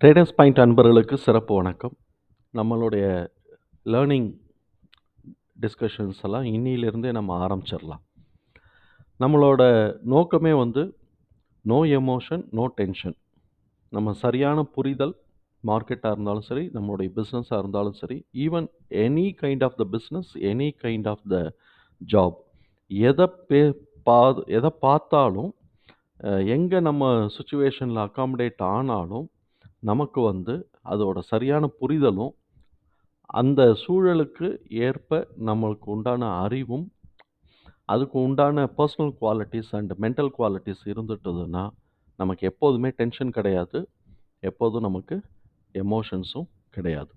Traders point அன்பர்களுக்கு சிறப்பு வணக்கம். நம்மளுடைய லேர்னிங் டிஸ்கஷன்ஸ் எல்லாம் இன்னிலிருந்தே நம்ம ஆரம்பிச்சிடலாம். நம்மளோட நோக்கமே வந்து நோ எமோஷன் நோ டென்ஷன் நம்ம சரியான புரிதல் மார்க்கெட்டாக இருந்தாலும் சரி நம்மளுடைய பிஸ்னஸாக இருந்தாலும் சரி even any kind of the business any kind of the job எதை பே பா எதை பார்த்தாலும் எங்கே நம்ம சுச்சுவேஷனில் அக்காமடேட் ஆனாலும் நமக்கு வந்து அதோட சரியான புரிதலும் அந்த சூழலுக்கு ஏற்ப நம்மளுக்கு உண்டான அறிவும் அதுக்கு உண்டான personal qualities and mental qualities இருந்துட்டதுன்னா நமக்கு எப்போதுமே டென்ஷன் கிடையாது. எப்போதும் நமக்கு எமோஷன்ஸும் கிடையாது.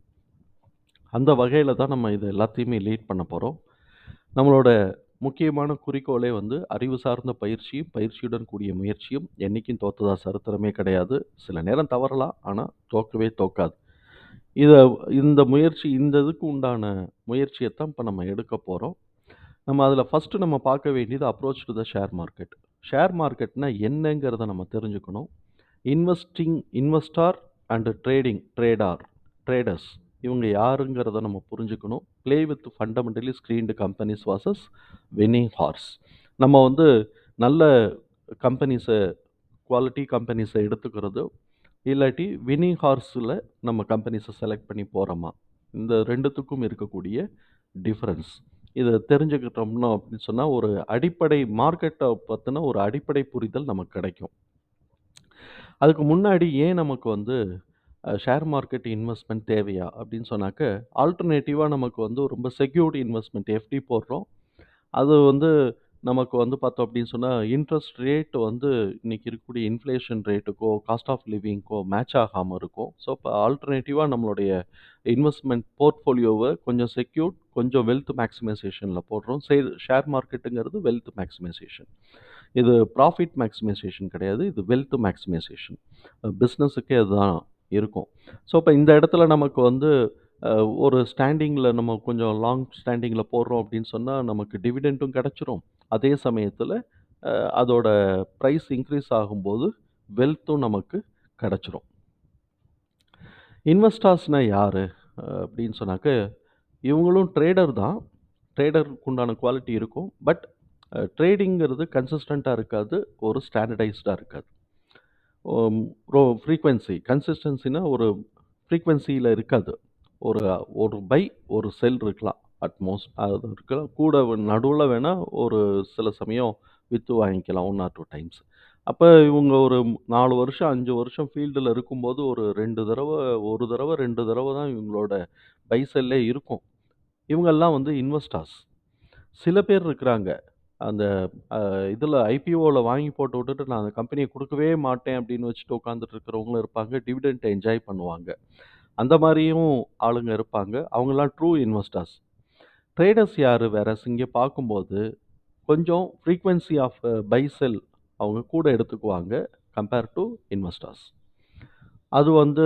அந்த வகையில் தான் நம்ம இது எல்லாத்தையுமே லீட் பண்ண போகிறோம் நம்மளோட முக்கியமான குறிக்கோளே வந்து அறிவு சார்ந்த பயிற்சியும் பயிற்சியுடன் கூடிய முயற்சியும் என்றைக்கும் தோத்ததா சரித்திரமே கிடையாது. சில நேரம் தவறலாம் ஆனால் தோக்கவே தோக்காது. இதை இந்த முயற்சி இந்த இதுக்கு உண்டான முயற்சியை தான் இப்போ நம்ம எடுக்க போகிறோம் நம்ம அதில் ஃபஸ்ட்டு நம்ம பார்க்க வேண்டியது approach to the share market share மார்க்கெட்னா என்னங்கிறத நம்ம தெரிஞ்சுக்கணும். Investing investor and trading trader traders இவங்க யாருங்கிறத நம்ம புரிஞ்சுக்கணும். Play with fundamentally screened companies versus winning horse நம்ம வந்து நல்ல கம்பெனிஸை குவாலிட்டி கம்பெனிஸை எடுத்துக்கிறது இல்லாட்டி வினிங் ஹார்ஸில் நம்ம கம்பெனிஸை செலக்ட் பண்ணி போகிறோமா இந்த ரெண்டுத்துக்கும் இருக்கக்கூடிய டிஃப்ரென்ஸ் இதை தெரிஞ்சுக்கிட்டோம்னா அப்படின்னு சொன்னால் ஒரு அடிப்படை மார்க்கெட்டை பற்றின ஒரு அடிப்படை புரிதல் நமக்கு கிடைக்கும். அதுக்கு முன்னாடி ஏன் நமக்கு வந்து ஷேர் மார்க்கெட் இன்வெஸ்ட்மெண்ட் தேவையா? அப்படின்னு சொன்னாக்க ஆல்டர்னேட்டிவாக நமக்கு வந்து ரொம்ப செக்யூர்டு இன்வெஸ்ட்மெண்ட் எஃப்டி போடுறோம். அது வந்து நமக்கு வந்து பார்த்தோம் அப்படின்னு சொன்னால் இன்ட்ரெஸ்ட் ரேட் வந்து இன்றைக்கி இருக்கக்கூடிய இன்ஃப்ளேஷன் ரேட்டுக்கோ காஸ்ட் ஆஃப் லிவிங்க்கோ மேட்ச் ஆகாமல் இருக்கும். ஸோ இப்போ ஆல்டர்னேட்டிவாக நம்மளுடைய இன்வெஸ்ட்மெண்ட் போர்ட்ஃபோலியோவை கொஞ்சம் செக்யூர்ட் கொஞ்சம் வெல்த் மேக்ஸிமைசேஷனில் போடுறோம். சே ஷேர் மார்க்கெட்டுங்கிறது வெல்த் மேக்ஸிமைசேஷன். இது ப்ராஃபிட் மேக்ஸிமைசேஷன் கிடையாது இது வெல்த் மேக்ஸிமைசேஷன். பிஸ்னஸுக்கே அதுதான் இருக்கும். ஸோ இப்போ இந்த இடத்துல நமக்கு வந்து ஒரு ஸ்டாண்டிங்கில் நம்ம கொஞ்சம் லாங் ஸ்டாண்டிங்கில் போடுறோம் அப்படின்னு சொன்னால் நமக்கு டிவிடெண்ட்டும் கிடச்சிரும். அதே சமயத்தில் அதோட ப்ரைஸ் இன்க்ரீஸ் ஆகும்போது வெல்த்தும் நமக்கு கிடச்சிரும். இன்வெஸ்டார்ஸ்னால் யார்? அப்படின்னு சொன்னாக்க இவங்களும் ட்ரேடர் தான். ட்ரேடருக்கு உண்டான குவாலிட்டி இருக்கும். பட் ட்ரேடிங்கிறது கன்சிஸ்டண்ட்டாக இருக்காது. ஒரு ஸ்டாண்டர்டைஸ்டாக இருக்காது. ஃப்ரீக்வன்சி கன்சிஸ்டன்சினா ஒரு ஃப்ரீக்வன்சியில் இருக்காது. ஒரு ஒரு பை ஒரு செல் இருக்கலாம் அட்மோஸ்ட் அது இருக்கலாம். கூட நடுவில் வேணால் ஒரு சில சமயம் விற்று வாங்கிக்கலாம் ஒன் ஆர் டூ டைம்ஸ் அப்போ இவங்க ஒரு நாலு வருஷம் அஞ்சு வருஷம் ஃபீல்டில் இருக்கும்போது ஒரு ரெண்டு தடவை ஒரு தடவை ரெண்டு தடவை தான் இவங்களோட பை செல்லே இருக்கும். இவங்கெல்லாம் வந்து இன்வெஸ்டார்ஸ் சில பேர் இருக்கிறாங்க. அந்த இதில் ஐபிஓவில் வாங்கி போட்டு விட்டுட்டு நான் அந்த கம்பெனியை கொடுக்கவே மாட்டேன் அப்படின்னு வச்சுட்டு உட்காந்துட்டு இருக்கிறவங்களும் இருப்பாங்க. டிவிடெண்ட்டை என்ஜாய் பண்ணுவாங்க. அந்த மாதிரியும் ஆளுங்க இருப்பாங்க. அவங்களாம் ட்ரூ இன்வெஸ்டர்ஸ். ட்ரேடர்ஸ் யார் வேற? இங்கே பார்க்கும்போது கொஞ்சம் ஃப்ரீக்வன்சி ஆஃப் பை செல் அவங்க கூட எடுத்துக்குவாங்க கம்பேர் டு இன்வெஸ்டர்ஸ். அது வந்து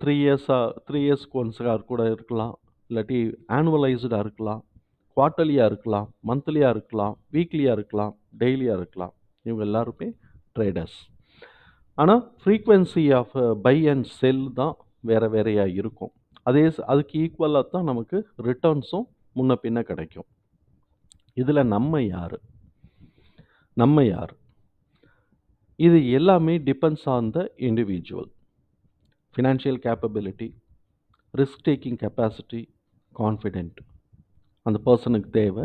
த்ரீ இயர்ஸாக த்ரீ இயர்ஸ்க்கு ஒன்ஸாக கூட இருக்கலாம். இல்லாட்டி ஆனுவலைஸ்டாக இருக்கலாம். குவார்ட்டர்லியாக இருக்கலாம் மந்த்லியாக இருக்கலாம் வீக்லியாக இருக்கலாம் டெய்லியாக இருக்கலாம். இவங்க எல்லாருமே ட்ரேடர்ஸ். ஆனால் frequency of buy and sell தான் வேறு வேறையாக இருக்கும். அதே அதுக்கு ஈக்குவலாக தான் நமக்கு ரிட்டர்ன்ஸும் முன்ன பின்ன கிடைக்கும். இதில் நம்ம யார்? நம்ம யார்? இது எல்லாமே depends on the individual financial capability risk taking capacity confident அந்த பர்சனுக்கு தேவை.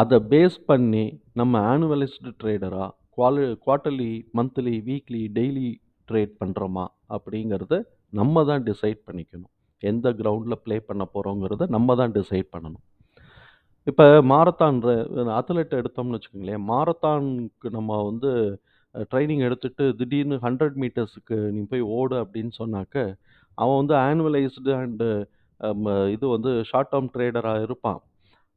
அதை பேஸ் பண்ணி நம்ம ஆனுவலைஸ்டு ட்ரேடராக குவாலி quarterly monthly weekly daily trade பண்ணுறோமா அப்படிங்கிறத நம்ம தான் டிசைட் பண்ணிக்கணும். எந்த கிரவுண்டில் ப்ளே பண்ண போகிறோங்கிறத நம்ம தான் டிசைட் பண்ணணும். இப்போ மாரத்தான்ற அத்லெட் எடுத்தோம்னு வச்சுக்கோங்களேன் மாரத்தானுக்கு நம்ம வந்து ட்ரைனிங் எடுத்துகிட்டு திடீர்னு ஹண்ட்ரட் மீட்டர்ஸுக்கு நீ போய் ஓடு அப்படின்னு சொன்னாக்க அவன் வந்து ஆனுவலைஸ்டு அண்டு இது வந்து ஷார்ட் டேர்ம் ட்ரேடராக இருப்பான்.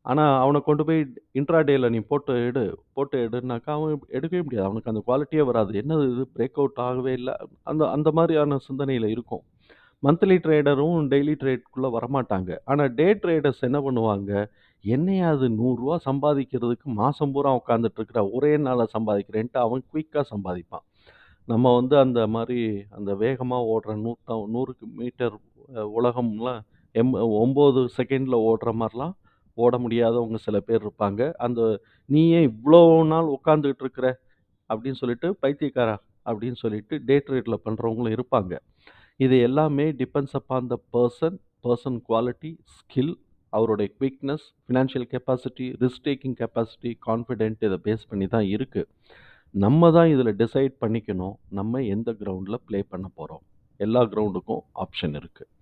ஆனால் அவனை கொண்டு போய் இன்ட்ராடேயில் நீ போட்டு எடு போட்டு எடுனாக்கா அவன் எடுக்கவே முடியாது. அவனுக்கு அந்த குவாலிட்டியே வராது. என்னது இது? பிரேக் அவுட் ஆகவே இல்லை. அந்த அந்த மாதிரியான சிந்தனையில் இருக்கும். மந்த்லி ட்ரேடரும் டெய்லி ட்ரேட்குள்ளே வரமாட்டாங்க. ஆனால் டே ட்ரேடர்ஸ் என்ன பண்ணுவாங்க? என்னையா அது நூறுரூவா சம்பாதிக்கிறதுக்கு மாதம் பூரா உட்காந்துட்டு இருக்கிற ஒரே நாளில் சம்பாதிக்கிறேன்ட்டு அவன் குயிக்காக சம்பாதிப்பான். நம்ம வந்து அந்த மாரி அந்த வேகமா ஓடுற நூத்த 100 மீட்டர் அ உலகம்லாம் எம் 9 செகண்ட்ல ஓடுற மாரிலாம் ஓட முடியாதவங்க சில பேர் இருப்பாங்க. அந்த "நீ ஏன் இவ்வளோ நாள் உட்காந்துக்கிட்டு இருக்கிற?" அப்படின்னு சொல்லிட்டு, "பைத்தியக்காரா" அப்படின்னு சொல்லிட்டு டே ட்ரேட்ல பண்ணுறவங்களும் இருப்பாங்க. இது எல்லாமே depends upon the person person quality, skill, அவருடைய quickness, financial capacity, risk taking capacity, confident இதை பேஸ் பண்ணி தான் இருக்குது நம்ம தான் இதில் டிசைட் பண்ணிக்கணும். நம்ம எந்த கிரவுண்டில் ப்ளே பண்ண போகிறோம் எல்லா கிரவுண்டுக்கும் ஆப்ஷன் இருக்குது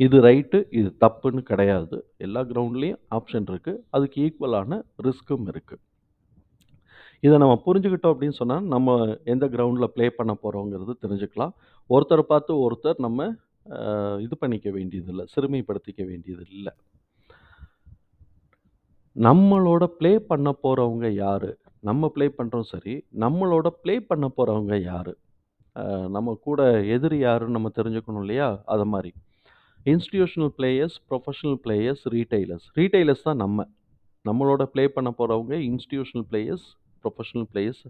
இது ரைட்டு, இது தப்புன்னு கிடையாது. எல்லா கிரவுண்ட்லேயும் ஆப்ஷன் இருக்குது அதுக்கு ஈக்குவலான ரிஸ்க்கும் இருக்குது இதை நம்ம புரிஞ்சுக்கிட்டோம் அப்படின்னு சொன்னால் நம்ம எந்த கிரவுண்டில் ப்ளே பண்ண போகிறோங்கிறது தெரிஞ்சுக்கலாம். ஒருத்தரை பார்த்து ஒருத்தர் நம்ம இது பண்ணிக்க வேண்டியதில்லை சிறுமைப்படுத்திக்க வேண்டியது நம்மளோட ப்ளே பண்ண போகிறவங்க யார் நம்ம ப்ளே பண்ணுறோம் சரி. நம்மளோட ப்ளே பண்ண போகிறவங்க யார் நம்ம கூட எதிரி யாருன்னு நம்ம தெரிஞ்சுக்கணும் இல்லையா? அதை மாதிரி institutional players, professional players, retailers retailers தான் நம்ம. நம்மளோட ப்ளே பண்ண போகிறவங்க இன்ஸ்டிடியூஷனல் பிளேயர்ஸ், ப்ரொஃபஷனல் பிளேயர்ஸ்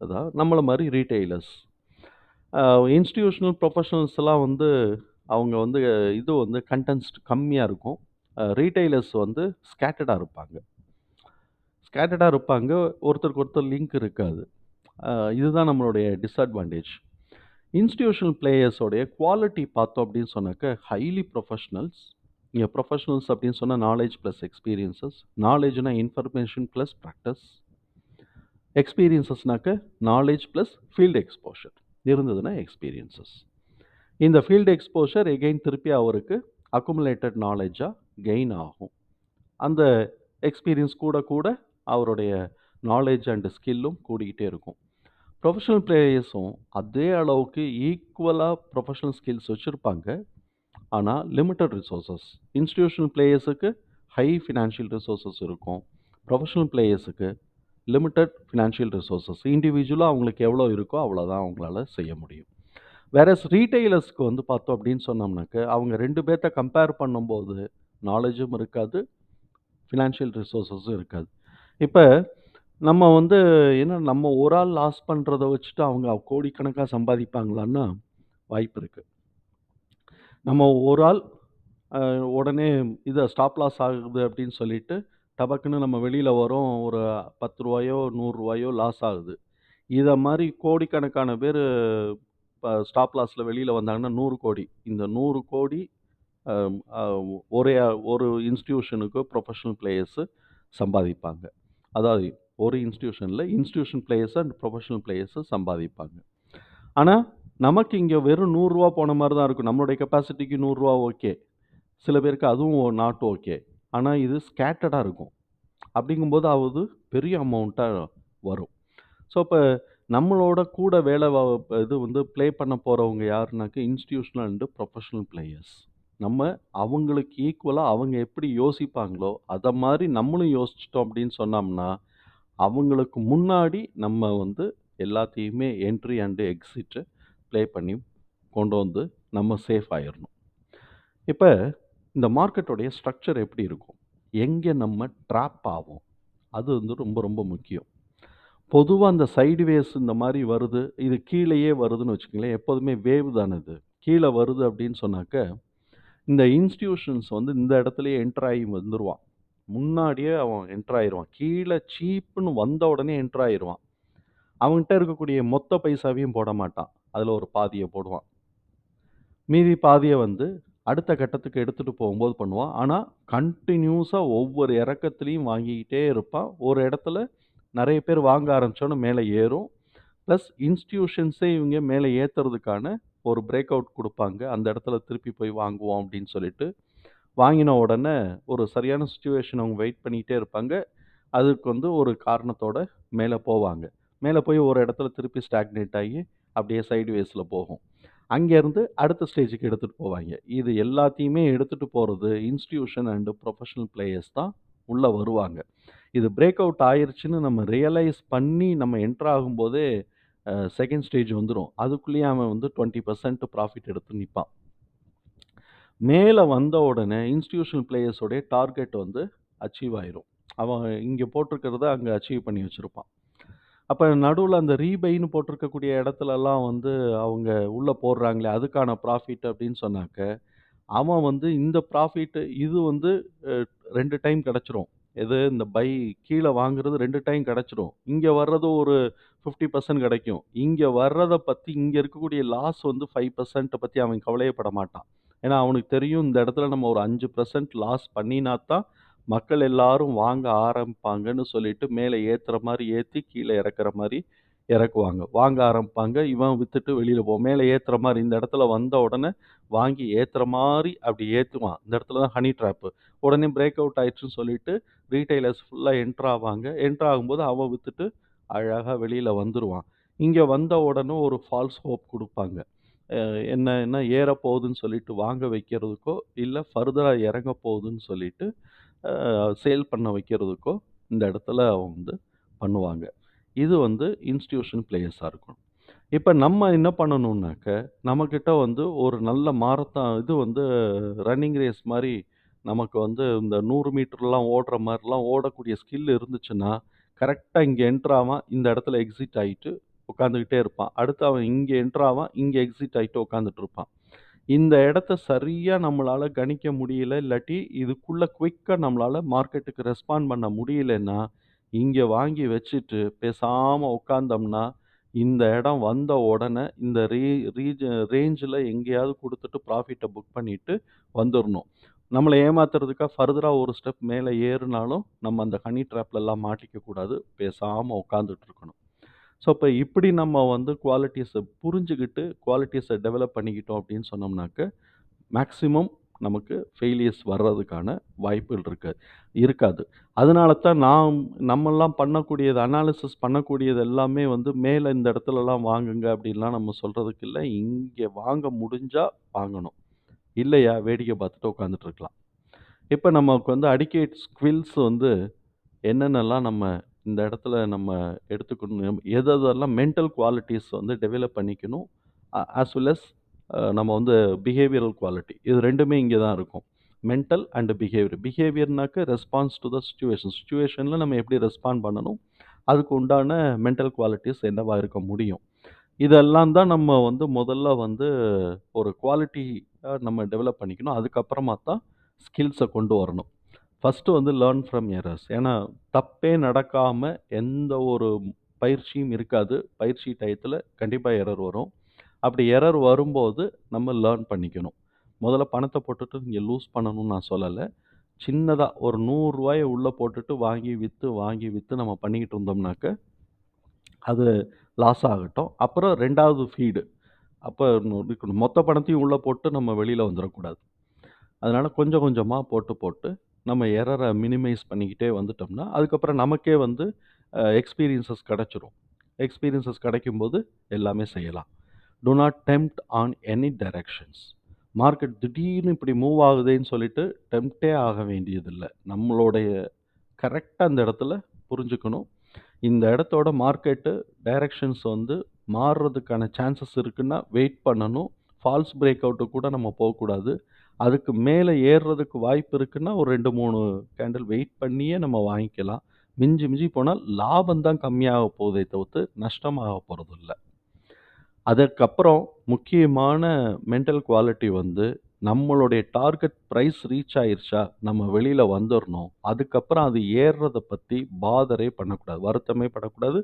அதான் நம்மளை மாதிரி ரீட்டைலர்ஸ் இன்ஸ்டியூஷனல் இன்ஸ்டிடியூஷனல் புரொஃபஷனல்ஸ்லாம் வந்து அவங்க வந்து இது வந்து கன்டென்ட்ஸ் கம்மியாக இருக்கும். ரீட்டைலர்ஸ் வந்து ஸ்கேட்டடாக இருப்பாங்க. ஸ்கேட்டடாக இருப்பாங்க. ஒருத்தருக்கு ஒருத்தர் லிங்க் இருக்காது. இதுதான் நம்மளுடைய டிஸ்அட்வான்டேஜ். இன்ஸ்டிடியூஷனல் பிளேயர்ஸோடைய குவாலிட்டி பார்த்தோம் அப்படின்னு சொன்னாக்க, ஹைலி ப்ரொஃபஷனல்ஸ் நீங்கள் ப்ரொஃபஷனல்ஸ் அப்படின்னு சொன்னால் நாலேஜ் ப்ளஸ் எக்ஸ்பீரியன்ஸஸ். நாலேஜ்னா இன்ஃபர்மேஷன் ப்ளஸ் ப்ராக்டிஸ் எக்ஸ்பீரியன்ஸஸ்னாக்க நாலேஜ் ப்ளஸ் ஃபீல்டு எக்ஸ்போஷர். இருந்ததுன்னா எக்ஸ்பீரியன்ஸஸ். இந்த ஃபீல்டு எக்ஸ்போஷர் எகைன் திருப்பி அவருக்கு அக்குமுலேட்டட் நாலேஜாக கெயின் ஆகும். அந்த எக்ஸ்பீரியன்ஸ் கூட கூட அவருடைய நாலேஜ் அண்ட் ஸ்கில்லும் கூடிக்கிட்டே இருக்கும். ப்ரொஃபஷனல் பிளேயர்ஸும் அதே அளவுக்கு ஈக்குவலாக ப்ரொஃபஷனல் ஸ்கில்ஸ் வச்சுருப்பாங்க ஆனால் லிமிட்டட் ரிசோர்ஸஸ். இன்ஸ்டிடியூஷனல் பிளேயர்ஸுக்கு ஹை ஃபினான்ஷியல் ரிசோர்ஸஸ் இருக்கும். ப்ரொஃபஷ்னல் பிளேயர்ஸுக்கு லிமிட்டட் ஃபினான்ஷியல் ரிசோர்ஸஸ். இண்டிவிஜுவலாக அவங்களுக்கு எவ்வளோ இருக்கோ அவ்வளோதான் அவங்களால செய்ய முடியும். வேறஸ் ரீட்டெய்லர்ஸ்க்கு வந்து பார்த்தோம் அப்படின்னு சொன்னோம்னாக்க, அவங்க ரெண்டு பேர்த்த கம்பேர் பண்ணும்போது நாலேஜும் இருக்காது. ஃபினான்ஷியல் ரிசோர்ஸஸும் இருக்காது. இப்போ நம்ம வந்து என்ன நம்ம ஒரு ஆள் லாஸ் பண்றத வச்சுட்டு அவங்க கோடிக்கணக்கா சம்பாதிப்பாங்களான்னா, வாய்ப்பு இருக்கு. நம்ம ஒரு ஆள் அ உடனே இத ஸ்டாப் லாஸ் ஆகுது அப்படின்னு சொல்லிட்டு, டபக்குன்னு நம்ம வெளியில வரோம். ஒரு ரூ. 10யோ, ரூ. 100யோ லாஸ் ஆகுது. இத மாரி கோடிக்கணக்கான பேரு இப்ப ஸ்டாப் லாஸ்ல வெளியில வந்தாங்கன்னா 100,00,00,000 இந்த 100,00,00,000 அ அ ஒரே ஒரு இன்ஸ்டிடியூஷனுக்கு ப்ரொஃபஷனல் பிளேயர்ஸு சம்பாதிப்பாங்க. அதாவது ஒரு இன்ஸ்டியூஷனில் இன்ஸ்டிடியூஷன் பிளேயர்ஸ் அண்ட் ப்ரொஃபஷனல் பிளேயர்ஸை சம்பாதிப்பாங்க. ஆனால் நமக்கு இங்கே வெறும் நூறுரூவா போன மாதிரி தான் இருக்கும். நம்மளுடைய கெப்பாசிட்டிக்கு நூறுரூவா ஓகே. சில பேருக்கு அதுவும் நாட் ஓகே. ஆனால் இது ஸ்கேட்டடாக இருக்கும். அப்படிங்கும்போது அது பெரிய அமௌண்ட்டாக வரும். ஸோ, இப்போ நம்மளோட கூட வேலை இது வந்து ப்ளே பண்ண போகிறவங்க யாருனாக்க இன்ஸ்டியூஷனல் அண்ட் ப்ரொஃபஷனல் பிளேயர்ஸ். நம்ம அவங்களுக்கு ஈக்குவலாக அவங்க எப்படி யோசிப்பாங்களோ, அதை மாதிரி நம்மளும் யோசிச்சுட்டோம் அப்படின்னு சொன்னோம்னா, அவங்களுக்கு முன்னாடி நம்ம வந்து எல்லாத்தையுமே என்ட்ரி அண்டு எக்ஸிட்டு ப்ளே பண்ணி கொண்டு வந்து நம்ம சேஃப் ஆயிரணும். இப்போ இந்த மார்க்கெட்டோடைய ஸ்ட்ரக்சர் எப்படி இருக்கும்? எங்கே நம்ம ட்ராப் ஆகும் அது வந்து ரொம்ப ரொம்ப முக்கியம். பொதுவாக அந்த சைடுவேஸ் இந்த மாதிரி வருது. இது கீழேயே வருதுன்னு வச்சுக்கங்களேன். எப்போதுமே வேவ் தானே இது. கீழே வருது அப்படின்னு சொன்னாக்க, இந்த இன்ஸ்டிடியூஷன்ஸ் வந்து இந்த இடத்துலையே என்ட்ராயி வந்துடுவான் வந்துருவான். முன்னாடியே அவன் என்ட்ரு ஆயிடுவான் கீழே சீப்புன்னு வந்த உடனே என்ட்ரு ஆயிடுவான் அவன்கிட்ட இருக்கக்கூடிய மொத்த பைசாவையும் போட மாட்டான். அதில் ஒரு பாதியை போடுவான். மீதி பாதியை வந்து அடுத்த கட்டத்துக்கு எடுத்துகிட்டு போகும்போது பண்ணுவான். ஆனால் கண்டினியூஸாக ஒவ்வொரு இறக்கத்துலேயும் வாங்கிக்கிட்டே இருப்பான். ஒரு இடத்துல நிறைய பேர் வாங்க ஆரம்பித்தோன்னு மேலே ஏறும். ப்ளஸ் இன்ஸ்டிடியூஷன்ஸே இவங்க மேலே ஏற்றுறதுக்கான ஒரு பிரேக் அவுட் கொடுப்பாங்க அந்த இடத்துல திருப்பி போய் வாங்குவோம் அப்படின்னு சொல்லிட்டு. வாங்கின உடனே ஒரு சரியான சுச்சுவேஷன் அவங்க வெயிட் பண்ணிகிட்டே இருப்பாங்க. அதுக்கு வந்து ஒரு காரணத்தோட மேலே போவாங்க. மேலே போய் ஒரு இடத்துல திருப்பி ஸ்டாக்னேட் ஆகி அப்படியே சைடு வேஸில் போகும். அங்கேருந்து அடுத்த ஸ்டேஜுக்கு எடுத்துகிட்டு போவாங்க இது எல்லாத்தையுமே எடுத்துகிட்டு போகிறது இன்ஸ்டிடியூஷன் அண்டு ப்ரொஃபஷனல் பிளேயர்ஸ் தான் உள்ளே வருவாங்க. இது பிரேக் அவுட் ஆயிடுச்சுன்னு நம்ம ரியலைஸ் பண்ணி நம்ம என்டர் ஆகும்போதே செகண்ட் ஸ்டேஜ் வந்துடும் அதுக்குள்ளேயே அவன் வந்து 20% ப்ராஃபிட் எடுத்து நிற்பான் மேலே வந்த உடனே இன்ஸ்டிடியூஷனல் பிளேயர்ஸோடைய டார்கெட் வந்து அச்சீவ் ஆயிரும். அவன் இங்கே போட்டிருக்கிறத அங்கே அச்சீவ் பண்ணி வச்சுருப்பான் அப்போ நடுவில் அந்த ரீபைன்னு போட்டிருக்கக்கூடிய இடத்துலலாம் வந்து அவங்க உள்ளே போடுறாங்களே, அதுக்கான ப்ராஃபிட் அப்படின்னு சொன்னாக்க, அவன் வந்து இந்த ப்ராஃபிட்டு இது வந்து ரெண்டு டைம் கிடச்சிரும் எது இந்த பை கீழே வாங்குறது ரெண்டு டைம் கிடச்சிரும் இங்கே வர்றது ஒரு 50% கிடைக்கும். இங்கே வர்றதை பற்றி இங்கே இருக்கக்கூடிய லாஸ் வந்து ஃபைவ் பர்சன்ட்டை பற்றி அவன் கவலையப்பட மாட்டான். ஏன்னா அவனுக்கு தெரியும் இந்த இடத்துல நம்ம ஒரு அஞ்சு பர்சன்ட் லாஸ் பண்ணினா தான் மக்கள் எல்லாரும் வாங்க ஆரம்பிப்பாங்கன்னு சொல்லிட்டு மேலே ஏற்றுற மாதிரி ஏற்றி கீழே இறக்குற மாதிரி இறக்குவாங்க. வாங்க ஆரம்பிப்பாங்க. இவன் வித்துட்டு வெளியில் போவோம் மேலே ஏற்றுற மாதிரி இந்த இடத்துல வந்த உடனே வாங்கி ஏற்றுற மாதிரி அப்படி ஏற்றுவான் இந்த இடத்துல தான் ஹனி ட்ராப்பு உடனே பிரேக் அவுட் ஆயிடுச்சுன்னு சொல்லிட்டு ரீட்டைலர்ஸ் ஃபுல்லாக என்ட்ரு ஆவாங்க. என்ட்ரு ஆகும்போது அவன் வித்துட்டு அழகாக வெளியில் வந்துடுவான் இங்கே வந்த உடனே ஒரு ஃபால்ஸ் ஹோப் கொடுப்பாங்க என்ன என்ன ஏற ஏறப்போகுதுன்னு சொல்லிட்டு வாங்க வைக்கிறதுக்கோ, இல்லை ஃபர்தராக இறங்க போகுதுன்னு சொல்லிட்டு சேல் பண்ண வைக்கிறதுக்கோ இந்த இடத்துல அவங்க வந்து பண்ணுவாங்க. இது வந்து இன்ஸ்டிடியூஷன் பிளேயர்ஸாக இருக்கணும். இப்போ நம்ம என்ன பண்ணணும்னாக்க, நம்மக்கிட்ட வந்து ஒரு நல்ல மாரத்தான் இது வந்து ரன்னிங் ரேஸ் மாதிரி நமக்கு வந்து இந்த நூறு மீட்டர்லாம் ஓடுற மாதிரிலாம் ஓடக்கூடிய ஸ்கில் இருந்துச்சுன்னா, கரெக்டாக இங்கே என்ட்ராமல் இந்த இடத்துல எக்ஸிட் ஆகிட்டு உட்காந்துக்கிட்டே இருப்பான். அடுத்து அவன் இங்கே என்ட்ராவான் இங்கே எக்ஸிட் ஆகிட்டு உட்காந்துட்டு இருப்பான். இந்த இடத்த சரியாக நம்மளால் கணிக்க முடியல, இல்லாட்டி இதுக்குள்ளே குயிக்காக நம்மளால் மார்க்கெட்டுக்கு ரெஸ்பாண்ட் பண்ண முடியலன்னா, இங்கே வாங்கி வச்சுட்டு பேசாமல் உட்காந்தோம்னா இந்த இடம் வந்த உடனே இந்த ரீ ரீஜ ரேஞ்சில் எங்கேயாவது கொடுத்துட்டு ப்ராஃபிட்டை புக் பண்ணிவிட்டு வந்துடணும் நம்மளை ஏமாத்துறதுக்காக ஃபர்தராக ஒரு ஸ்டெப் மேலே ஏறினாலும் நம்ம அந்த ஹனி ட்ராப்லலாம் மாட்டிக்க கூடாது. உட்காந்துட்டு இருக்கணும். ஸோ, இப்போ இப்படி நம்ம வந்து குவாலிட்டிஸை புரிஞ்சுக்கிட்டு குவாலிட்டிஸை டெவலப் பண்ணிக்கிட்டோம் அப்படின்னு சொன்னோம்னாக்க, மேக்ஸிமம் நமக்கு ஃபெயிலியர்ஸ் வர்றதுக்கான வாய்ப்புகள் இருக்கு இருக்காது. அதனால தான் நாம் நம்மலாம் பண்ணக்கூடியது அனாலிசிஸ் பண்ணக்கூடியது எல்லாமே வந்து மேலே இந்த இடத்துலலாம் வாங்குங்க அப்படின்லாம் நம்ம சொல்கிறதுக்கு இல்லை இங்கே வாங்க முடிஞ்சால் வாங்கணும். இல்லையா வேடிக்கை பார்த்துட்டு உட்காந்துட்டு இருக்கலாம். நமக்கு வந்து அடிகேட் ஸ்கில்ஸ் வந்து என்னென்னலாம் நம்ம இந்த இடத்துல நம்ம எடுத்துக்கணும், எது எதெல்லாம் மென்டல் குவாலிட்டிஸ் வந்து டெவலப் பண்ணிக்கணும். அ ஆஸ் வெல் அஸ் நம்ம வந்து பிஹேவியரல் குவாலிட்டி. இது ரெண்டுமே இங்கே தான் இருக்கும். Mental and behaviour. பிஹேவியர்னாக்க response to the situation சுச்சுவேஷனில் நம்ம எப்படி ரெஸ்பாண்ட் பண்ணணும், அதுக்கு உண்டான மென்டல் குவாலிட்டிஸ் என்னவா இருக்க முடியும். இதெல்லாம் தான் நம்ம வந்து முதல்ல வந்து ஒரு குவாலிட்டியாக நம்ம டெவலப் பண்ணிக்கணும். அதுக்கப்புறமா தான் ஸ்கில்ஸை கொண்டு வரணும். ஃபஸ்ட்டு வந்து லேர்ன் ஃப்ரம் எரர்ஸ். ஏன்னா தப்பே நடக்காமல் எந்த ஒரு பயிற்சியும் இருக்காது. பயிற்சி டயத்தில் கண்டிப்பாக எரர் வரும். அப்படி எரர் வரும்போது நம்ம லேர்ன் பண்ணிக்கணும். முதல்ல பணத்தை போட்டுட்டு நீங்கள் லூஸ் பண்ணணும்னு நான் சொல்லலை சின்னதாக ஒரு நூறுரூவாயை உள்ளே போட்டுட்டு வாங்கி விற்று வாங்கி விற்று நம்ம பண்ணிக்கிட்டு இருந்தோம்னாக்க, அது லாஸ் ஆகட்டும். அப்புறம் ரெண்டாவது ஃபீடு. அப்போ மொத்த பணத்தையும் உள்ளே போட்டு நம்ம வெளியில் வந்துடக்கூடாது அதனால் கொஞ்சம் கொஞ்சமாக போட்டு, போட்டு நம்ம எரரை மினிமைஸ் பண்ணிக்கிட்டே வந்துட்டோம்னா, அதுக்கப்புறம் நமக்கே வந்து எக்ஸ்பீரியன்சஸ் எக்ஸ்பீரியன்ஸஸ் எக்ஸ்பீரியன்சஸ் எக்ஸ்பீரியன்ஸஸ் கிடைக்கும்போது எல்லாமே செய்யலாம். Do not tempt on any directions. Market திடீர்னு இப்படி மூவ் ஆகுதேன்னு சொல்லிட்டு டெம்ப்டே ஆக வேண்டியதில்லை நம்மளுடைய கரெக்டாக அந்த இடத்துல புரிஞ்சுக்கணும். இந்த இடத்தோட மார்க்கெட்டு டைரக்ஷன்ஸ் வந்து மாறுறதுக்கான சான்சஸ் இருக்குன்னா வெயிட் பண்ணணும். ஃபால்ஸ் பிரேக் அவுட்டு கூட நம்ம போகக்கூடாது அதுக்கு மேலே ஏறுறதுக்கு வாய்ப்பு இருக்குன்னா, ஒரு 2, 3 கேண்டில் வெயிட் பண்ணியே நம்ம வாங்கிக்கலாம். மிஞ்சி மிஞ்சி போனால் லாபம் தான் கம்மியாக போகுதே தவிர்த்து, நஷ்டமாக போகிறது இல்லை அதுக்கப்புறம் முக்கியமான மென்டல் குவாலிட்டி வந்து, நம்மளுடைய டார்கெட் ப்ரைஸ் ரீச் ஆயிருச்சா, நம்ம வெளியில் வந்துடணும் அதுக்கப்புறம் அது ஏறுறத பற்றி பாதரே பண்ணக்கூடாது. வருத்தமே படக்கூடாது.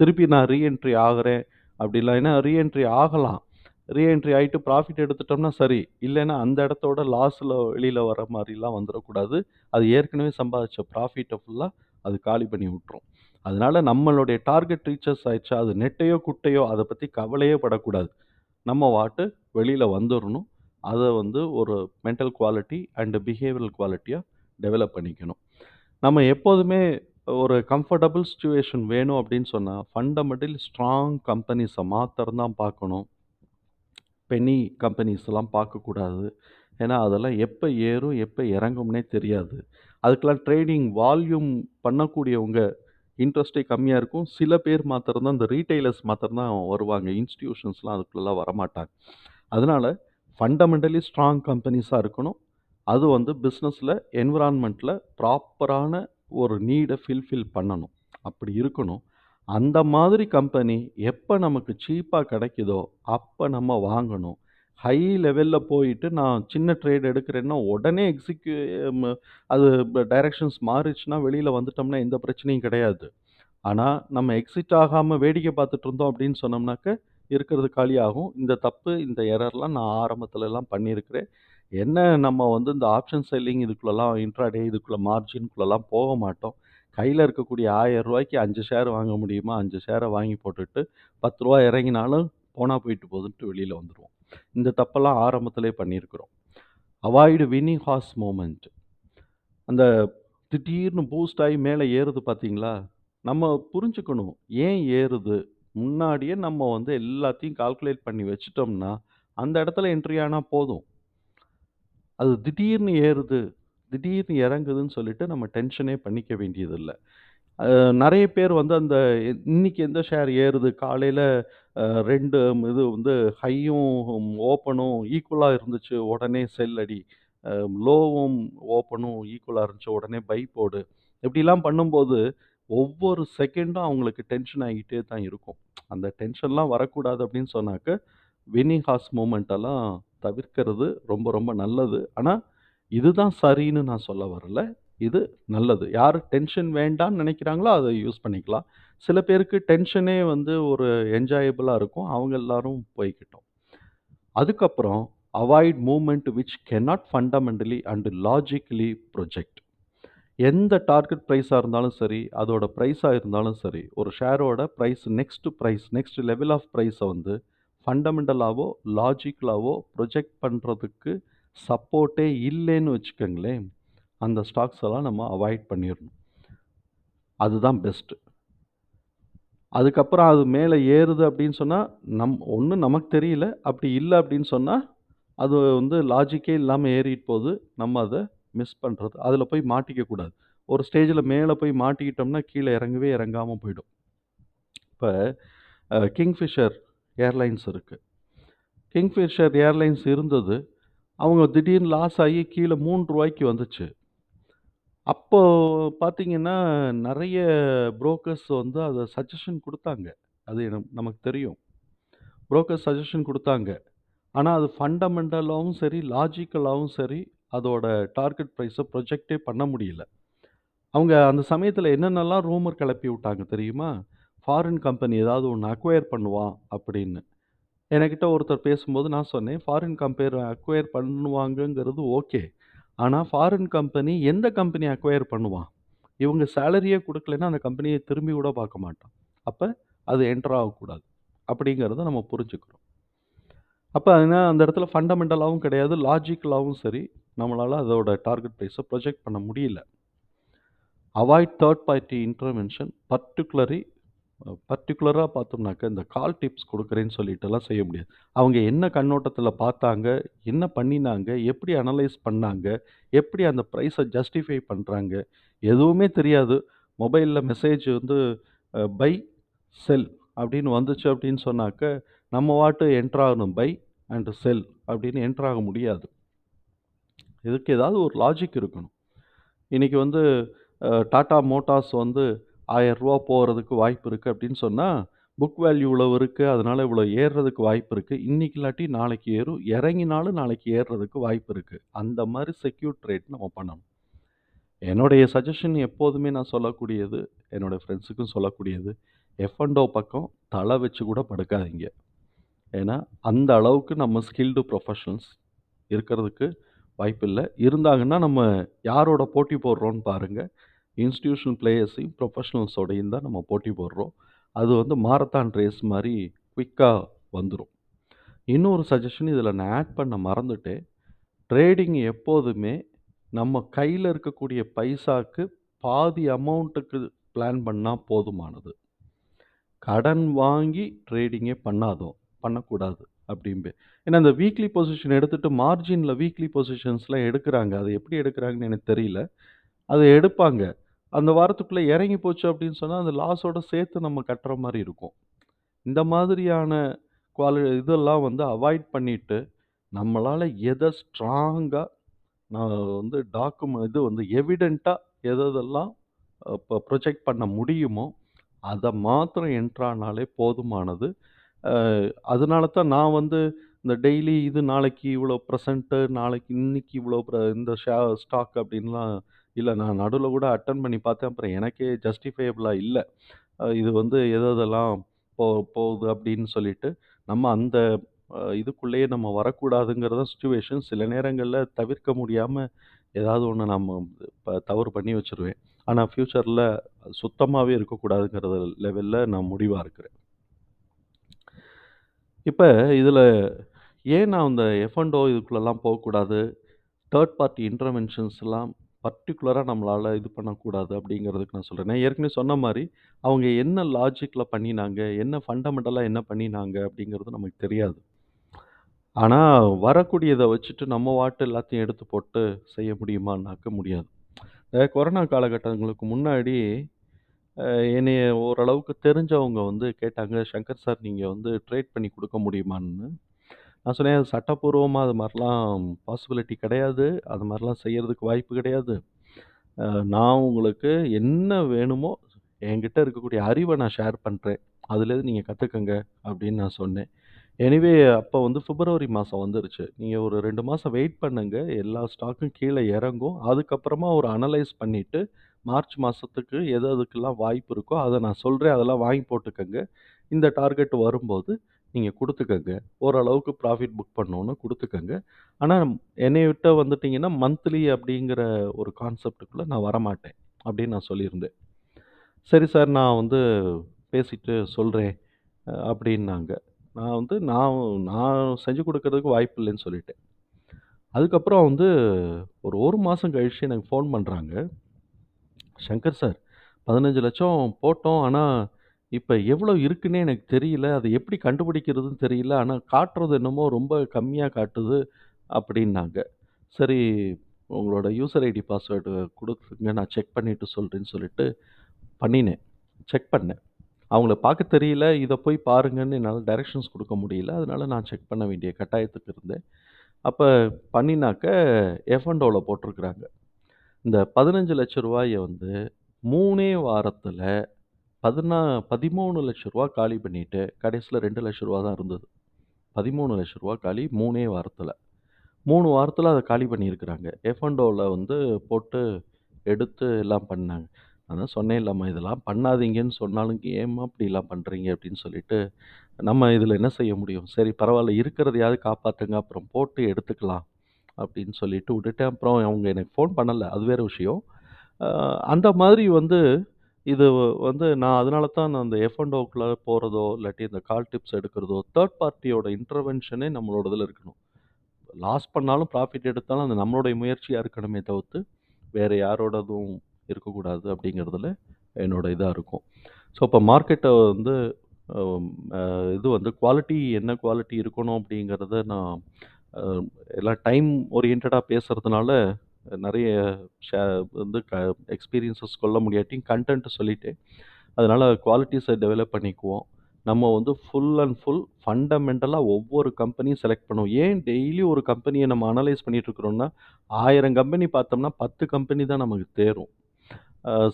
திருப்பி நான் ரீஎன்ட்ரி ஆகுறேன் அப்படிலாம் ஏன்னா ரீஎன்ட்ரி ஆகலாம். ரீஎன்ட்ரி ஆகிட்டு ப்ராஃபிட் எடுத்துட்டோம்னா சரி. இல்லைன்னா அந்த இடத்தோட லாஸில் வெளியில் வர மாதிரிலாம் வந்துடக்கூடாது அது ஏற்கனவே சம்பாதிச்ச ப்ராஃபிட்டை ஃபுல்லாக அது காலி பண்ணி விட்டுரும். அதனால நம்மளுடைய டார்கெட் ரீச்சர்ஸ் ஆயிடுச்சா, அது நெட்டையோ, குட்டையோ அதை பற்றி கவலையே படக்கூடாது. நம்ம வாட்டு வெளியில் வந்துடணும் அதை வந்து ஒரு மென்டல் குவாலிட்டி அண்ட் பிஹேவியரல் குவாலிட்டியாக டெவலப் பண்ணிக்கணும். நம்ம எப்போதுமே ஒரு கம்ஃபர்டபுள் சுச்சுவேஷன் வேணும் அப்படின்னு சொன்னால் ஃபண்டமெண்டல் ஸ்ட்ராங் கம்பெனிஸை மாத்திரம்தான் பார்க்கணும். பெனி கம்பெனிஸ்லாம் பார்க்கக்கூடாது. ஏன்னா, அதெல்லாம் எப்போ ஏறும், எப்போ இறங்கும்னே தெரியாது. அதுக்கெல்லாம் ட்ரேடிங் வால்யூம் பண்ணக்கூடியவங்க இன்ட்ரெஸ்ட்டே கம்மியாக இருக்கும். சில பேர் மாத்திரம்தான் இந்த ரீட்டைலர்ஸ் மாத்திரம்தான் வருவாங்க. இன்ஸ்டிடியூஷன்ஸ்லாம் அதுக்குள்ளெல்லாம் வரமாட்டாங்க. அதனால ஃபண்டமெண்டலி ஸ்ட்ராங் கம்பெனிஸாக இருக்கணும். அது வந்து பிஸ்னஸில் என்விரான்மெண்ட்டில் ப்ராப்பரான ஒரு நீடை ஃபில்ஃபில் பண்ணணும். அப்படி இருக்கணும். அந்த மாதிரி கம்பெனி எப்போ நமக்கு சீப்பாக கிடைக்குதோ, அப்போ நம்ம வாங்கணும். ஹை லெவலில் போயிட்டு நான் சின்ன ட்ரேட் எடுக்கிறேன்னா, உடனே எக்ஸிக்யூ அது டைரக்ஷன்ஸ் மாறிச்சுன்னா வெளியில் வந்துட்டோம்னா எந்த பிரச்சனையும் கிடையாது. ஆனால் நம்ம எக்ஸிட் ஆகாமல் வேடிக்கை பார்த்துட்டு இருந்தோம் அப்படின்னு சொன்னோம்னாக்க, இருக்கிறது காலியாகும். இந்த தப்பு, இந்த எரர்லாம் நான் ஆரம்பத்துலலாம் பண்ணியிருக்கிறேன். என்ன நம்ம வந்து இந்த ஆப்ஷன் செல்லிங் இதுக்குள்ளெல்லாம் இன்ட்ராடே இதுக்குள்ளே மார்ஜின்குள்ளெல்லாம் போக மாட்டோம். கையில் இருக்கக்கூடிய ஆயிரம் ரூபாய்க்கு அஞ்சு ஷேர் வாங்க முடியுமா? அஞ்சு ஷேரை வாங்கி போட்டுட்டு, பத்து ரூபா இறங்கினாலும் போனால் போயிட்டு போகுதுன்ட்டு வெளியில் வந்துடுவோம் இந்த தப்பெல்லாம் ஆரம்பத்திலே பண்ணியிருக்கிறோம். அவாய்டு வின்னிங் ஹார்ஸ் மூமெண்ட் அந்த திடீர்னு பூஸ்ட் ஆகி மேலே ஏறுது பார்த்தீங்களா? நம்ம புரிஞ்சுக்கணும். ஏன் ஏறுது? முன்னாடியே நம்ம வந்து எல்லாத்தையும் கால்குலேட் பண்ணி வச்சிட்டோம்னா அந்த இடத்துல என்ட்ரி ஆனால் போதும். அது திடீர்னு ஏறுது, திடீர்னு இறங்குதுன்னு சொல்லிட்டு நம்ம டென்ஷனே பண்ணிக்க வேண்டியதில்ல. அ நெறைய பேர் வந்து அந்த இன்னைக்கு எந்த ஷேர் ஏறுது? காலையில அ 2 இது வந்து ஹையும், ஓப்பனும் ஈக்குவலா இருந்துச்சு. உடனே செல் அடி. அ லோவும், ஓப்பனும் ஈக்குவலா இருந்துச்சு. உடனே பை போடு. இப்படிலாம் பண்ணும்போது, ஒவ்வொரு செகண்டும் அவங்களுக்கு டென்ஷன் ஆகிட்டே தான் இருக்கும். அந்த டென்ஷன்லாம் வரக்கூடாது அப்படின்னு சொன்னாக்க, வின்னிங் ஹார்ஸ் மூவ்மெண்ட் எல்லாம் தவிர்க்கிறது ரொம்ப ரொம்ப நல்லது. ஆனா, இதுதான் சரின்னு நான் சொல்ல வரல. இது நல்லது. யாரு டென்ஷன் வேண்டான்னு நினைக்கிறாங்களோ, அத யூஸ் பண்ணிக்கலாம். சில பேருக்கு டென்ஷனே வந்து ஒரு என்ஜாயபிளா இருக்கும். அவங்க எல்லாரும் போய்க்கட்டும். அதுக்கப்புறம் avoid moment which cannot fundamentally and logically project. எந்த டார்கெட் பிரைஸா இருந்தாலும் சரி, அதோட பிரைஸா இருந்தாலும் சரி, ஒரு ஷேரோட price next price, next level of பிரைஸ வந்து ஃபண்டமெண்டலாகவோ லாஜிக்கலாவோ ப்ரொஜெக்ட் பண்றதுக்கு சப்போர்ட்டே இல்லைன்னு வச்சுக்கோங்களேன் அந்த ஸ்டாக்ஸ் எல்லாம் நம்ம அவாய்ட் பண்ணிடணும் அதுதான் பெஸ்ட்டு அதுக்கப்புறம் அது மேலே ஏறுது அப்படின்னு சொன்னால் நம் ஒன்றும் நமக்கு தெரியல. அப்படி இல்லை அப்படின்னு சொன்னால் அது வந்து லாஜிக்கே இல்லாமல் ஏறிட்டு போது. நம்ம அதை மிஸ் பண்ணுறது அதில் போய் மாட்டிக்க கூடாது. ஒரு ஸ்டேஜில் மேலே போய் மாட்டிக்கிட்டோம்னா, கீழே இறங்கவே இறங்காமல் போயிடும். இப்போ கிங்ஃபிஷர் ஏர்லைன்ஸ் இருக்குது கிங்ஃபிஷர் ஏர்லைன்ஸ் இருந்தது. அவங்க திடீர்னு லாஸ் ஆகி கீழே மூன்று ரூபாய்க்கு வந்துச்சு. அப்போது பார்த்தீங்கன்னா, நிறைய புரோக்கர்ஸ் வந்து அதை சஜஷன் கொடுத்தாங்க அது எனக்கு நமக்கு தெரியும். புரோக்கர்ஸ் சஜஷன் கொடுத்தாங்க ஆனால் அது ஃபண்டமெண்டலாகவும் சரி, லாஜிக்கலாகவும் சரி, அதோட டார்கெட் ப்ரைஸை ப்ரொஜெக்ட்டே பண்ண முடியல. அவங்க அந்த சமயத்தில் என்னென்னலாம் ரூமர் கிளப்பி விட்டாங்க தெரியுமா? ஃபாரின் கம்பெனி ஏதாவது ஒன்று அக்வயர் பண்ணுவான் அப்படின்னு. என்கிட்ட ஒருத்தர் பேசும்போது நான் சொன்னேன், ஃபாரின் கம்பேர் அக்வயர் பண்ணுவாங்கங்கிறது ஓகே. ஆனா, ஃபாரின் கம்பெனி எந்த கம்பெனி அக்வயர் பண்ணுவான்? இவங்க சேலரியே குடுக்கலைன்னா, அந்த கம்பெனிய திரும்பி கூட பார்க்க மாட்டான். அப்ப அது என்டர் ஆகக்கூடாது. அப்படிங்கிறத நம்ம புரிஞ்சுக்கிறோம். அப்ப ஏன்னா அந்த இடத்துல ஃபண்டமெண்டலாகவும் கிடையாது, லாஜிக்கலாவும் சரி, நம்மளால அதோட டார்கெட் பிரைஸ ப்ரொஜெக்ட் பண்ண முடியல. Avoid third party intervention particularly பர்டிகுலராக பார்த்தோம்னாக்க, இந்த கால் டிப்ஸ் கொடுக்குறேன்னு சொல்லிட்டுலாம் செய்ய முடியாது. அவங்க என்ன கண்ணோட்டத்தில் பார்த்தாங்க? என்ன பண்ணினாங்க? எப்படி அனலைஸ் பண்ணாங்க? எப்படி அந்த ப்ரைஸை ஜஸ்டிஃபை பண்ணுறாங்க எதுவுமே தெரியாது. மொபைலில் மெசேஜ் வந்து பை, செல் அப்படின்னு வந்துச்சு அப்படின்னு சொன்னாக்க, நம்ம வாட்டு என்ட்ராகணும் ஆகணும். பை அண்ட் செல் அப்படின்னு என்ட்ராக ஆக முடியாது. இதுக்கு ஏதாவது ஒரு லாஜிக் இருக்கணும். இன்றைக்கி வந்து டாட்டா மோட்டார்ஸ் வந்து ரூ. 1000 போறதுக்கு வாய்ப்பு இருக்குது அப்படின்னு சொன்னால் புக் வேல்யூ இவ்வளோ இருக்குது அதனால் இவ்வளோ ஏறுறதுக்கு வாய்ப்பு இருக்குது இன்றைக்கி இல்லாட்டி நாளைக்கு ஏறும். இறங்கினாலும் நாளைக்கு ஏறுறதுக்கு வாய்ப்பு இருக்குது அந்த மாதிரி செக்யூர் ட்ரேட் நம்ம பண்ணணும். என்னுடைய சஜஷன் எப்போதுமே நான் சொல்லக்கூடியது, என்னோடய ஃப்ரெண்ட்ஸுக்கும் சொல்லக்கூடியது, எஃப் பக்கம் தலை வச்சு கூட படுக்காதீங்க. ஏன்னா, அந்த அளவுக்கு நம்ம ஸ்கில்டு ப்ரொஃபஷனல்ஸ் இருக்கிறதுக்கு வாய்ப்பில்லை இருந்தாங்கன்னா, நம்ம யாரோட போட்டி போடுறோன்னு பாருங்கள் இன்ஸ்டிடியூஷனல் பிளேயர்ஸையும், ப்ரொஃபஷனல்ஸோடையும் தான் நம்ம போட்டி போடுறோம். அது வந்து மாரத்தான் ரேஸ் மாதிரி குயிக்காக வந்துடும் இன்னொரு சஜஷன் இதில் நான் ஆட் பண்ண மறந்துட்டேன். ட்ரேடிங் எப்போதுமே நம்ம கையில் இருக்கக்கூடிய பைசாக்கு பாதி அமௌண்ட்டுக்கு பிளான் பண்ணால் போதுமானது. கடன் வாங்கி ட்ரேடிங்கே பண்ணாதோம் பண்ணக்கூடாது அப்படிம்பே ஏன்னா, அந்த வீக்லி பொசிஷன் எடுத்துகிட்டு மார்ஜினில் வீக்லி பொசிஷன்ஸ்லாம் எடுக்கிறாங்க அது எப்படி எடுக்கிறாங்கன்னு எனக்கு தெரியல. அதை எடுப்பாங்க. அந்த வாரத்துக்குள்ள இறங்கி போச்சு அப்படின்னு சொன்னா, அந்த லாஸோட சேர்த்து நம்ம கட்டுற மாரி இருக்கும். இந்த மாதிரியான குவாலி இதெல்லாம் வந்து அவாய்ட் பண்ணிட்டு, நம்மளால எத ஸ்ட்ராங்கா நான் வந்து டாக்குமெண்ட் இது வந்து எவிடென்ட்டா எது எதெல்லாம் அ ப ப்ரொஜெக்ட் பண்ண முடியுமோ, அத மாத்திரம் என்டர் ஆனாலே போதுமானது. அ அதனால தான் நான் வந்து இந்த டெய்லி இது நாளைக்கு இவ்வளோ பெர்சன்ட்டு, நாளைக்கு இன்னைக்கு இவ்வளோ ப்ர இந்த ஷே ஸ்டாக் அப்படின்லாம் இல்ல. நான் நடுவுல கூட அட்டெண்ட் பண்ணி பார்த்தேன். அப்புறம் எனக்கே ஜஸ்டிஃபையபிளா இல்ல. அ இது வந்து எது எதெல்லாம் போ போகுது அப்படின்னு சொல்லிட்டு, நம்ம அந்த அ இதுக்குள்ளேயே நம்ம வரக்கூடாதுங்கிறத சுச்சுவேஷன் சிச்சுவேஷன். சில நேரங்கள்ல தவிர்க்க முடியாம ஏதாவது ஒண்ணு நம்ம ப தவறு பண்ணி வச்சுருவேன். ஆனா ஃப்யூச்சர்ல சுத்தமாவே இருக்கக்கூடாதுங்கிற லெவல்ல நான் முடிவா இருக்கிறேன். இப்ப இதுல ஏன் நான் அந்த எஃப் அண்ட் ஓ இதுக்குள்ளலாம் தேர்ட் பார்ட்டி இன்டர்வென்ஷன்ஸ்லாம் பர்ட்டிகுலரா நம்மளால இது பண்ணக்கூடாது அப்படிங்கிறதுக்கு நான் சொல்றேன். நான் ஏற்கனவே சொன்ன மாரி, அவங்க என்ன லாஜிக்ல பண்ணினாங்க, என்ன ஃபண்டமெண்டலா என்ன பண்ணினாங்க அப்படிங்கிறது நமக்கு தெரியாது. ஆனா, வரக்கூடியத வச்சுட்டு நம்ம வாட்டு எல்லாத்தையும் எடுத்து போட்டு செய்ய முடியுமான்னாக்க முடியாது. இந்த கொரோனா காலகட்டங்களுக்கு முன்னாடி அ என்னைய ஓரளவுக்கு தெரிஞ்சவங்க வந்து கேட்டாங்க, "சங்கர் சார் நீங்க வந்து ட்ரேட் பண்ணி குடுக்க முடியுமான்னு?" நான் சொன்னேன், "அது சட்டப்பூர்வமாக அது மாதிரிலாம் பாசிபிலிட்டி கிடையாது. அது மாதிரிலாம் செய்யறதுக்கு வாய்ப்பு கிடையாது. அ நான் உங்களுக்கு என்ன வேணுமோ, என்கிட்ட இருக்கக்கூடிய அறிவ நான் ஷேர் பண்றேன். அதுலேருந்து நீங்க கத்துக்கங்க." அப்படின்னு நான் சொன்னேன். எனிவே அப்ப வந்து பிப்ரவரி மாசம் வந்துருச்சு. நீங்க ஒரு 2 மாசம் வெயிட் பண்ணுங்க. எல்லா ஸ்டாக்கும் கீழ இறங்கும். அதுக்கப்புறமா ஒரு அனலைஸ் பண்ணிட்டு, மார்ச் மாசத்துக்கு எது எதுக்கெல்லாம் வாய்ப்பு இருக்கோ, அத நான் சொல்றேன். அதெல்லாம் வாங்கி போட்டுக்கங்க. இந்த டார்கெட் வரும்போது நீங்கள் கொடுத்துக்கங்க ஓரளவுக்கு ப்ராஃபிட் புக் பண்ணோன்னு கொடுத்துக்கங்க ஆனால் என்னைய விட்ட வந்துட்டிங்கன்னா மந்த்லி அப்படிங்கிற ஒரு கான்செப்டுக்குள்ளே நான் வரமாட்டேன். அப்படின்னு நான் சொல்லியிருந்தேன். சரி சார் நான் வந்து பேசிட்டு சொல்கிறேன் அப்படின்னாங்க. நான் வந்து நான் நான் செஞ்சு கொடுக்கறதுக்கு வாய்ப்பு இல்லைன்னு சொல்லிட்டேன். அதுக்கப்புறம் வந்து ஒரு ஒரு மாதம் கழிச்சு எனக்கு ஃபோன் பண்ணுறாங்க "சங்கர் சார் 15,00,000 போட்டோம். ஆனால் இப்ப எவ்வளோ இருக்குன்னே எனக்கு தெரியல. அதை எப்படி கண்டுபிடிக்கிறதுன்னு தெரியல. ஆனா காட்டுறது என்னமோ ரொம்ப கம்மியா காட்டுது." அப்படின்னாங்க. சரி உங்களோட யூசர் ஐடி பாஸ்வேர்டு குடுத்துருங்க. நான் செக் பண்ணிட்டு சொல்றேன்னு சொல்லிட்டு பண்ணினேன். செக் பண்ணேன். அவங்கள பார்க்க தெரியல. இத போய் பாருங்கன்னு என்னால டைரக்ஷன்ஸ் குடுக்க முடியல. அதனால நான் செக் பண்ண வேண்டிய கட்டாயத்துக்கு இருந்தேன். அப்ப பண்ணினாக்க எஃப் போட்டிருக்கிறாங்க. இந்த ரூ. 15,00,000 வந்து 3 வாரத்துல பதினா ரூ. 13,00,000 காலி பண்ணிட்டு, கடைசில ரூ. 2,00,000 தான் இருந்தது. ரூ. 13,00,000 காலி 3 வாரத்துல. 3 வாரத்துல அத காலி பண்ணியிருக்கிறாங்க. எஃப் வந்து போட்டு எடுத்து எல்லாம் பண்ணாங்க. அதான் தான் சொன்னேன்லம்மா, இதெல்லாம் பண்ணாதீங்கன்னு சொன்னாலும், "ஏம்மா இப்படிலாம் பண்றீங்க?" அப்படின்னு சொல்லிட்டு, நம்ம இதுல என்ன செய்ய முடியும்? சரி பரவால்ல இருக்கிறதையாவது காப்பாத்துங்க. அப்புறம் போட்டு எடுத்துக்கலாம். அப்படின்னு சொல்லிட்டு விட்டுட்டேன். அப்புறம் அவங்க எனக்கு ஃபோன் பண்ணல. அது வேற விஷயம். அ அந்த மாதிரி வந்து இது வந்து நான் அதனால தான் நான் அந்த எஃப் அண்ட் ஓக்குள்ள போறதோ, இல்லாட்டி இந்த கால் டிப்ஸ் எடுக்கிறதோ, தேர்ட் பார்ட்டியோட இன்டர்வென்ஷனே நம்மளோட இதில் இருக்கணும். லாஸ் பண்ணாலும், ப்ராஃபிட் எடுத்தாலும் அது நம்மளுடைய முயற்சியா இருக்கணுமே தவிர்த்து, வேற யாரோடதும் இருக்கக்கூடாது அப்படிங்கிறதுல என்னோட இதா இருக்கும். ஸோ, அப்ப மார்க்கெட்ட வந்து அ இது வந்து குவாலிட்டி என்ன குவாலிட்டி இருக்கணும் அப்படிங்கிறத நான் அ எல்லாம் டைம் ஓரியன்டடா பேசுறதுனால, நிறைய ஷே வந்து க எக்ஸ்பீரியன்ஸஸ் சொல்ல முடியாட்டியும் கன்டென்ட் சொல்லிவிட்டு அதனால் குவாலிட்டிஸை டெவலப் பண்ணிக்குவோம். நம்ம வந்து ஃபுல் அண்ட் ஃபுல் ஃபண்டமெண்டலாக ஒவ்வொரு கம்பெனியும் செலக்ட் பண்ணுவோம். ஏன் டெய்லி ஒரு கம்பெனியை நம்ம அனலைஸ் பண்ணிகிட்டு இருக்கிறோம்னா, ஆயிரம் கம்பெனி பார்த்தோம்னா 10 கம்பெனி தான் நமக்கு தேரும்.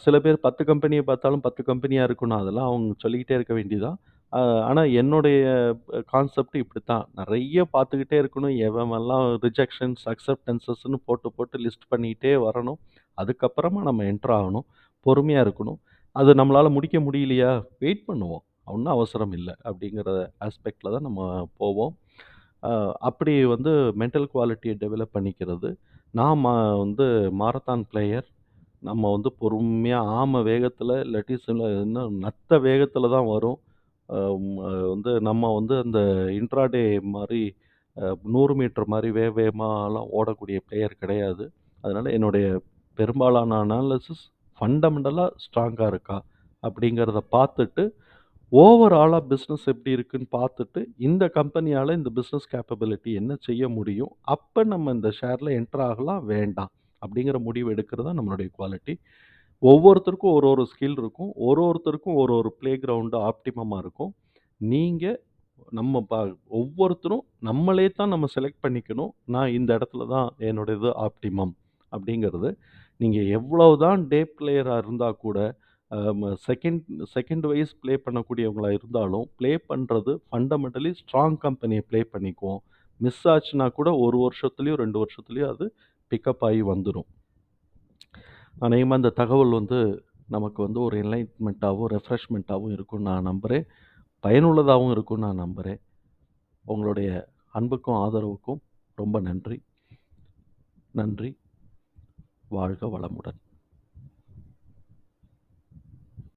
சில பேர் பத்து கம்பெனியை பார்த்தாலும் பத்து கம்பெனியாக இருக்கணும். அதெல்லாம் அவங்க சொல்லிக்கிட்டே இருக்க வேண்டியதான் அ ஆனா என்னுடைய அ கான்செப்ட் இப்படித்தான். நெறைய பார்த்துக்கிட்டே இருக்கணும். எவெவெல்லாம் ரிஜெக்ஷன்ஸ், அக்செப்டன்ஸஸ்ன்னு போட்டு போட்டு லிஸ்ட் பண்ணிக்கிட்டே வரணும். அதுக்கப்புறமா நம்ம என்டர் ஆகணும். பொறுமையா இருக்கணும். அது நம்மளால முடிக்க முடியலையா? வெயிட் பண்ணுவோம். ஒண்ணும் அவசரம் இல்ல. அப்படிங்கிற ஆஸ்பெக்ட்ல தான் நம்ம போவோம். அ அப்படி வந்து மென்டல் குவாலிட்டிய டெவலப் பண்ணிக்கிறது. நான் மா வந்து மாரத்தான் பிளேயர். நம்ம வந்து பொறுமையா ஆம வேகத்துல இல்லாட்டி சில இன்னும் நத்த வேகத்துல தான் வரும். வந்து நம்ம வந்து அந்த இன்ட்ராடே மாதிரி நூறு மீட்டர் மாதிரி வேக வேகமாலாம் ஓடக்கூடிய பிளேயர் கிடையாது. அதனால் என்னுடைய பெரும்பாலான அனாலிசிஸ் ஃபண்டமெண்டலாக ஸ்ட்ராங்காக இருக்கா? அப்படிங்கிறத பார்த்துட்டு, ஓவராலாக பிஸ்னஸ் எப்படி இருக்குன்னு பார்த்துட்டு, இந்த கம்பெனியால் இந்த பிஸ்னஸ் கேப்பபிலிட்டி என்ன செய்ய முடியும்? அப்போ நம்ம இந்த ஷேரில் என்ட்ரு ஆகலாம், வேண்டாம். அப்படிங்கிற முடிவு எடுக்கிறது தான் நம்மளுடைய குவாலிட்டி. ஒவ்வொருத்தருக்கும் ஒரு ஒரு ஸ்கில் இருக்கும். ஒரு ஒருத்தருக்கும் ஒரு ஒரு பிளே கிரவுண்டு ஆப்டிமமாக இருக்கும். நீங்கள் நம்ம ப ஒவ்வொருத்தரும் நம்மளே தான் நம்ம செலக்ட் பண்ணிக்கணும். நான் இந்த இடத்துல தான் என்னுடைய இது ஆப்டிமம் அப்படிங்கிறது. நீங்கள் எவ்வளவு தான் டே பிளேயராக இருந்தால் கூட, செகண்ட் செகண்ட் வைஸ் ப்ளே பண்ணக்கூடியவங்களாக இருந்தாலும், ப்ளே பண்ணுறது ஃபண்டமெண்டலி ஸ்ட்ராங் கம்பெனியை ப்ளே பண்ணிக்குவோம். மிஸ் ஆச்சுன்னா கூட 1 வருஷத்துலயோ, 2 வருஷத்துலயோ அது பிக்கப் ஆகி வந்துடும் அநேகமாக இந்த தகவல் வந்து நமக்கு வந்து ஒரு என்லைட்மெண்ட்டாகவும் ரெஃப்ரெஷ்மெண்ட்டாகவும் இருக்கும்னு நான் நம்புகிறேன் பயனுள்ளதாகவும் இருக்கும்னு நான் நம்புகிறேன் உங்களுடைய அன்புக்கும், ஆதரவுக்கும் ரொம்ப நன்றி. நன்றி. வாழ்க வளமுடன்.